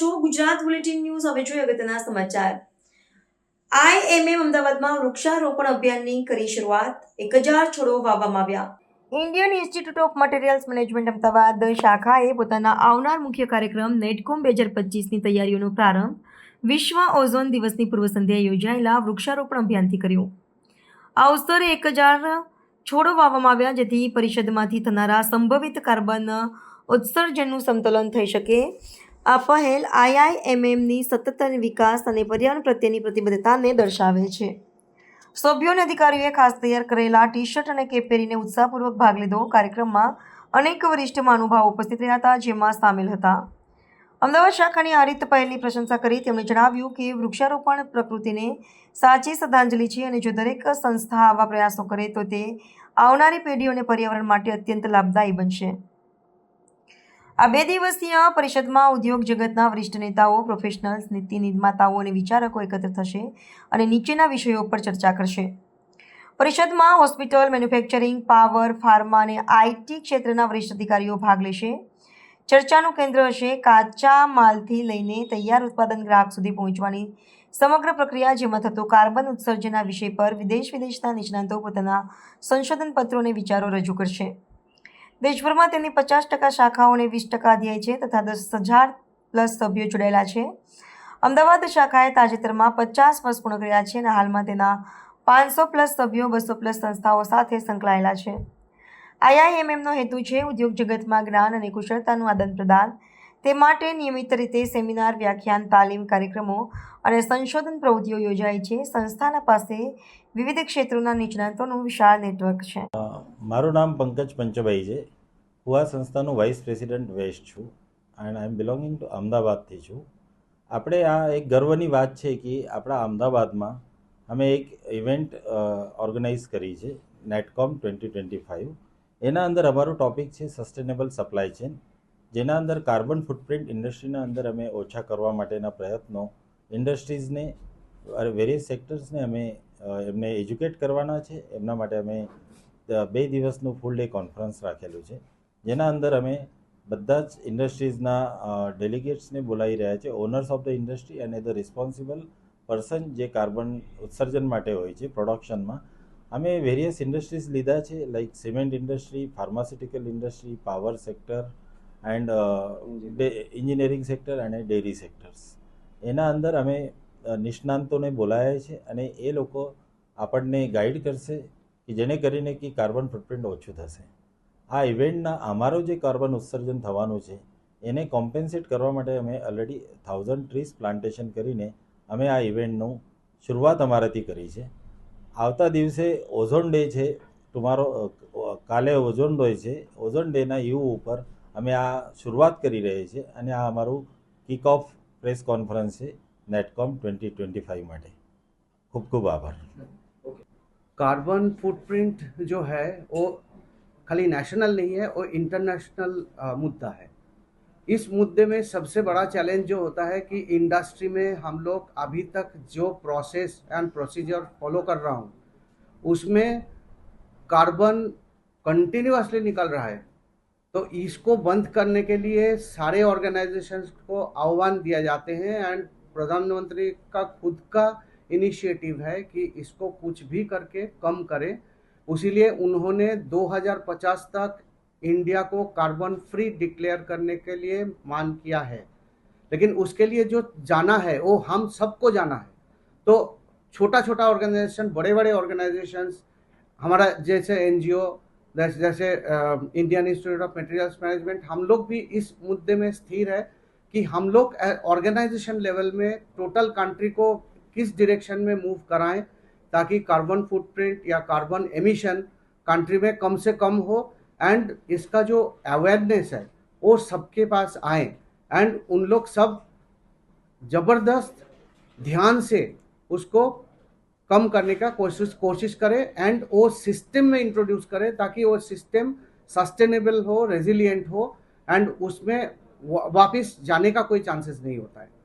છો Gujarat bulletin news, હવે જોઈએ અગત્યના સમાચાર. આઈએમએમ અમદાવાદમાં વૃક્ષારોપણ અભિયાનની કરી શરૂઆત. એક હજાર છોડો વાવવામાં આવ્યા. Indian Institute of Materials Management Ahmedabad શાખાએ પોતાના આવનાર મુખ્ય કાર્યક્રમ નેટકોમ બે હજાર પચીસની તૈયારીઓનો પ્રારંભ વિશ્વ ઓઝોન દિવસની પૂર્વ સંધ્યાએ યોજાયેલા વૃક્ષારોપણ અભિયાનથી કર્યો. આ અવસરે એક હજાર છોડો વાવવામાં આવ્યા, જેથી પરિષદમાંથી થનારા સંભવિત કાર્બન ઉત્સર્જનનું સંતુલન થઈ શકે. આ પહેલ આઈઆઈએમએમની સતત વિકાસ અને પર્યાવરણ પ્રત્યેની પ્રતિબદ્ધતાને દર્શાવે છે. સભ્યો અને અધિકારીઓએ ખાસ તૈયાર કરેલા ટી શર્ટ અને કેપ પહેરીને ઉત્સાહપૂર્વક ભાગ લીધો. કાર્યક્રમમાં અનેક વરિષ્ઠ મહાનુભાવો ઉપસ્થિત રહ્યા હતા, જેમાં સામેલ હતા. અમદાવાદ શાખાની આ રીત પહેલની પ્રશંસા કરી તેમણે જણાવ્યું કે વૃક્ષારોપણ પ્રકૃતિને સાચી શ્રદ્ધાંજલિ છે અને જો દરેક સંસ્થા આવા પ્રયાસો કરે તો તે આવનારી પેઢીઓને પર્યાવરણ માટે અત્યંત લાભદાયી બનશે. આ બે દિવસીય પરિષદમાં ઉદ્યોગ જગતના વરિષ્ઠ નેતાઓ પ્રોફેશનલ્સ નીતિ નિર્માતાઓ અને વિચારકો એકત્ર થશે અને નીચેના વિષયો પર ચર્ચા કરશે. પરિષદમાં હોસ્પિટલ, મેન્યુફેક્ચરિંગ, પાવર, ફાર્મા અને આઈટી ક્ષેત્રના વરિષ્ઠ અધિકારીઓ ભાગ લેશે. ચર્ચાનું કેન્દ્ર હશે કાચા માલથી લઈને તૈયાર ઉત્પાદન ગ્રાહક સુધી પહોંચવાની સમગ્ર પ્રક્રિયા, જેમાં થતો કાર્બન ઉત્સર્જનના વિષય પર વિદેશ વિદેશના નિષ્ણાંતો પોતાના સંશોધન પત્રો અને વિચારો રજૂ કરશે. દેશભરમાં તેની પચાસ ટકા શાખાઓને વીસ ટકા અધ્યાય છે તથા દસ હજાર પ્લસ સભ્યો જોડાયેલા છે. અમદાવાદ શાખાએ તાજેતરમાં પચાસ વર્ષ પૂર્ણ કર્યા છે અને હાલમાં તેના પાંચસો પ્લસ સભ્યો, બસો પ્લસ સંસ્થાઓ સાથે સંકળાયેલા છે. આઈઆઈએમએમનો હેતુ છે ઉદ્યોગ જગતમાં જ્ઞાન અને કુશળતાનું આદાન પ્રદાન તે માટે નિયમિત રીતે સેમિનાર, વ્યાખ્યાન, તાલીમ કાર્યક્રમો અને સંશોધન પ્રવૃત્તિઓ યોજાય છે. સંસ્થાના પાસે વિવિધ ક્ષેત્રોના નિષ્ણાતોનું વિશાળ નેટવર્ક છે. મારું નામ પંકજ પંચભાઈ છે. હું આ સંસ્થાનું વાઇસ પ્રેસિડેન્ટ વેસ્ટ છું and I am belonging to અમદાવાદથી છું. આપણે આ એક ગર્વની વાત છે કે આપણા અમદાવાદમાં અમે એક ઇવેન્ટ ઓર્ગેનાઇઝ કરી છે, નેટકોમ ટ્વેન્ટી ટ્વેન્ટી ફાઇવ એના અંદર અમારો ટોપિક છે સસ્ટેનેબલ સપ્લાય ચેન જેના અંદર કાર્બન ફૂટપ્રિન્ટ ઇન્ડસ્ટ્રીના અંદર અમે ઓછા કરવા માટેના પ્રયત્નો ઇન્ડસ્ટ્રીઝને વેરિયસ સેક્ટર્સને અમે એમને એજ્યુકેટ કરવાના છે. એમના માટે અમે બે દિવસનું ફૂલ ડે કોન્ફરન્સ રાખેલું છે. જેના અંદર અમે બધા જ ઇન્ડસ્ટ્રીઝના ડેલિગેટ્સને બોલાવી રહ્યા છે. ઓનર્સ ઓફ ધ ઇન્ડસ્ટ્રી અને ધ રિસ્પોન્સિબલ પર્સન જે કાર્બન ઉત્સર્જન માટે હોય છે પ્રોડક્શનમાં અમે વેરિયસ ઇન્ડસ્ટ્રીઝ લીધા છે like cement industry pharmaceutical industry power sector and engineering sector અને ડેરી સેક્ટર્સ એના અંદર અમે નિષ્ણાંતોને બોલાયા છે અને એ લોકો આપણને ગાઈડ કરશે કે જેને કરીને કે કાર્બન ફૂટપ્રિન્ટ ઓછું થશે. આ ઇવેન્ટના અમારો જે કાર્બન ઉત્સર્જન થવાનું છે, એને કોમ્પેન્સેટ કરવા માટે અમે ઓલરેડી થાઉઝન્ડ ટ્રીસ પ્લાન્ટેશન કરીને અમે આ ઇવેન્ટનું શરૂઆત અમારાથી કરી છે. આવતા દિવસે ઓઝોન ડે છે ટુમારો કાલે ઓઝોન ડે છે. ઓઝોન ડેના યુ ઉપર અમે આ શરૂઆત કરી રહી છે અને આ અમારું કિક ઓફ પ્રેસ કોન્ફરન્સ છે નેટકોમ ટ્વેન્ટી ટ્વેન્ટી ફાઇવ માટે ખૂબ ખૂબ આભાર कार्बन फुटप्रिंट जो है वो खाली नेशनल नहीं है वो इंटरनेशनल अ, मुद्दा है इस मुद्दे में सबसे बड़ा चैलेंज जो होता है कि इंडस्ट्री में हम लोग अभी तक जो प्रोसेस एंड प्रोसीजर फॉलो कर रहा हूँ उसमें कार्बन कंटिन्यूसली निकल रहा है तो इसको बंद करने के लिए सारे ऑर्गेनाइजेशंस को आह्वान दिया जाते हैं एंड प्रधानमंत्री का खुद का इनिशिएटिव है कि इसको कुछ भी करके कम करें। उसीलिए उन्होंने 2050 तक इंडिया को कार्बन फ्री डिक्लेयर करने के लिए मान किया है। लेकिन उसके लिए जो जाना है, वो हम सबको जाना है। तो छोटा छोटा ऑर्गेनाइजेशन बड़े बड़े ऑर्गेनाइजेशंस हमारा जैसे एनजीओ जैसे Indian Institute of Materials Management हम लोग भी इस मुद्दे में स्थिर है कि हम लोग ऑर्गेनाइजेशन लेवल में टोटल कंट्री को किस डायरेक्शन में मूव कराएँ ताकि कार्बन फुटप्रिंट या कार्बन एमिशन कंट्री में कम से कम हो एंड इसका जो अवेयरनेस है, वो सबके पास आए। एंड उन लोग सब ज़बरदस्त ध्यान से उसको कम करने का कोशिश कोशिश करें एंड वो सिस्टम में इंट्रोड्यूस करें ताकि वो सिस्टम सस्टेनेबल हो रेजिलिएंट हो एंड उसमें वापस जाने का कोई चांसेस नहीं होता है।